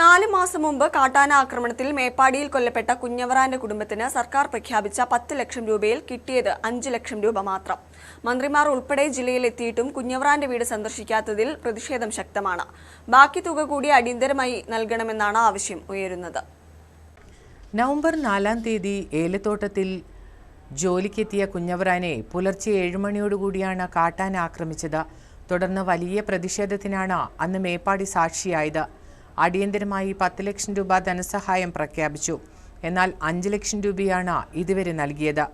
നാല് മാസം മുമ്പ് കാട്ടാന ആക്രമണത്തിൽ മേപ്പാടിയിൽ കൊല്ലപ്പെട്ട കുഞ്ഞവറാന്റെ കുടുംബത്തിന് സർക്കാർ പ്രഖ്യാപിച്ച പത്ത് ലക്ഷം രൂപയിൽ കിട്ടിയത് അഞ്ച് ലക്ഷം രൂപ മാത്രം. മന്ത്രിമാർ ഉൾപ്പെടെ ജില്ലയിൽ എത്തിയിട്ടും കുഞ്ഞവറാന്റെ വീട് സന്ദർശിക്കാത്തതിൽ പ്രതിഷേധം ശക്തമാണ്. ബാക്കി തുക കൂടി അടിയന്തരമായി നൽകണമെന്നാണ് ആവശ്യം ഉയരുന്നത്. നവംബർ നാലാം തീയതി ഏലത്തോട്ടത്തിൽ ജോലിക്കെത്തിയ കുഞ്ഞവറാനെ പുലർച്ചെ ഏഴുമണിയോടുകൂടിയാണ് കാട്ടാൻ ആക്രമിച്ചത്. തുടർന്ന് വലിയ പ്രതിഷേധത്തിനാണ് അന്ന് മേപ്പാടി സാക്ഷിയായത്. അടിയന്തരമായി പത്ത് ലക്ഷം രൂപ ധനസഹായം പ്രഖ്യാപിച്ചു. എന്നാൽ അഞ്ച് ലക്ഷം രൂപയാണ് ഇതുവരെ നൽകിയത്.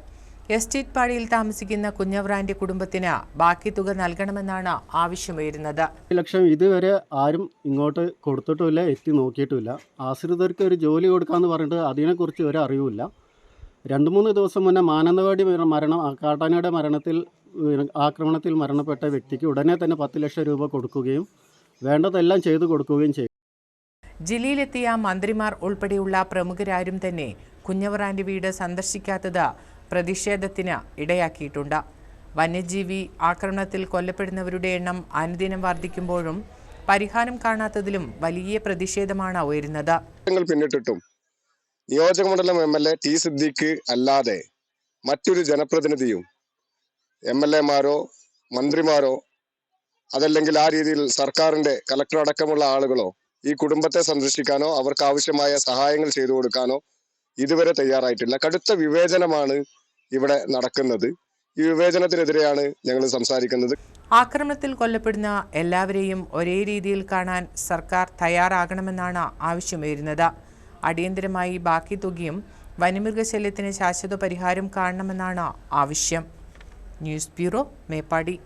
എസ്റ്റേറ്റ് പാടിയിൽ താമസിക്കുന്ന കുഞ്ഞവ്രാന്റെ കുടുംബത്തിന് ബാക്കി തുക നൽകണമെന്നാണ് ആവശ്യമുയരുന്നത്. ലക്ഷം ഇതുവരെ ആരും ഇങ്ങോട്ട് കൊടുത്തിട്ടുമില്ല എത്തി നോക്കിയിട്ടുമില്ല. ആശ്രിതർക്ക് ഒരു ജോലി കൊടുക്കാന്ന് പറഞ്ഞിട്ട് അതിനെക്കുറിച്ച് ഒരു അറിവില്ല രണ്ട് മൂന്ന് ദിവസം മുന്നേ മാനന്തവാടി മര- മരണം കാട്ടാനയുടെ മരണത്തിൽ ആക്രമണത്തിൽ മരണപ്പെട്ട വ്യക്തിക്ക് ഉടനെ തന്നെ പത്ത് ലക്ഷം രൂപ കൊടുക്കുകയും വേണ്ടതെല്ലാം ചെയ്തു കൊടുക്കുകയും ചെയ്തു. ജില്ലയിലെത്തിയ മന്ത്രിമാർ ഉൾപ്പെടെയുള്ള പ്രമുഖരാരും തന്നെ കുഞ്ഞവറാന്റെ വീട് സന്ദർശിക്കാത്തത് പ്രതിഷേധത്തിന് ഇടയാക്കിയിട്ടുണ്ട്. വന്യജീവി ആക്രമണത്തിൽ കൊല്ലപ്പെടുന്നവരുടെ എണ്ണം അനുദിനം വർദ്ധിക്കുമ്പോഴും പരിഹാരം കാണാത്തതിലും വലിയ പ്രതിഷേധമാണ് ഉയരുന്നത്. പിന്നിട്ടിട്ടും നിയോജകമണ്ഡലം M L A T Siddique അല്ലാതെ മറ്റൊരു ജനപ്രതിനിധിയും എം എൽ എമാരോ മന്ത്രിമാരോ അതല്ലെങ്കിൽ ആ രീതിയിൽ സർക്കാരിന്റെ കലക്ടർ അടക്കമുള്ള ആളുകളോ ഈ കുടുംബത്തെ സംരക്ഷിക്കാനോ അവർക്ക് ആവശ്യമായ സഹായങ്ങൾ ചെയ്തു കൊടുക്കാനോ ഇതുവരെ തയ്യാറായിട്ടില്ല. കടുത്ത വിവേചനമാണ് ഇവിടെ നടക്കുന്നത്. ഈ വിവേചനത്തിനെതിരെയാണ് ഞങ്ങൾ സംസാരിക്കുന്നത്. ആക്രമണത്തിൽ കൊല്ലപ്പെടുന്ന എല്ലാവരെയും ഒരേ രീതിയിൽ കാണാൻ സർക്കാർ തയ്യാറാകണമെന്നാണ് ആവശ്യമുയരുന്നത് അടിയന്തരമായി ബാക്കി തുകയും വന്യമൃഗശല്യത്തിന് ശാശ്വത പരിഹാരം കാണണമെന്നാണ് ആവശ്യം. News bureau Meppadi.